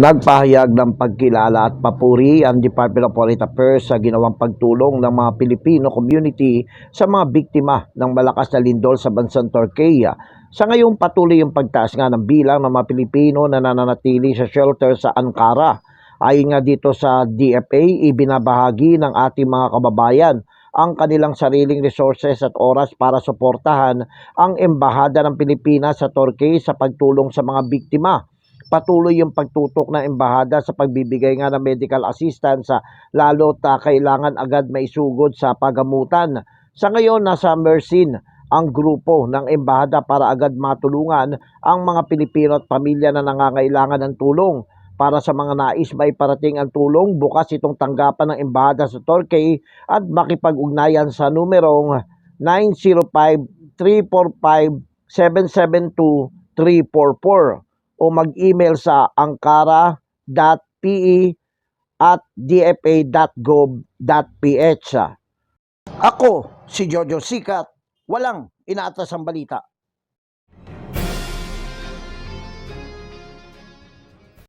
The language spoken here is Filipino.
Nagpahayag ng pagkilala at papuri ang Department of Foreign Affairs sa ginawang pagtulong ng mga Pilipino community sa mga biktima ng malakas na lindol sa bansang Turkey. Sa ngayong patuloy yung pagtaas nga ng bilang ng mga Pilipino na nananatili sa shelter sa Ankara. Ayon nga dito sa DFA, ibinabahagi ng ating mga kababayan ang kanilang sariling resources at oras para suportahan ang Embahada ng Pilipinas sa Turkey sa pagtulong sa mga biktima patuloy yung pagtutok ng embahada sa pagbibigay nga ng medical assistance sa lalo ta kailangan agad maisugod sa pagamutan. Sa ngayon, nasa Mersin ang grupo ng embahada para agad matulungan ang mga Pilipino at pamilya na nangangailangan ng tulong. Para sa mga nais may parating ang tulong, bukas itong tanggapan ng embahada sa Turkey at makipag-ugnayan sa numerong 905-345-772-344 o mag-email sa ankara.pe at dfa.gov.ph. Ako, si Jojo Sikat, walang inaatas ang balita.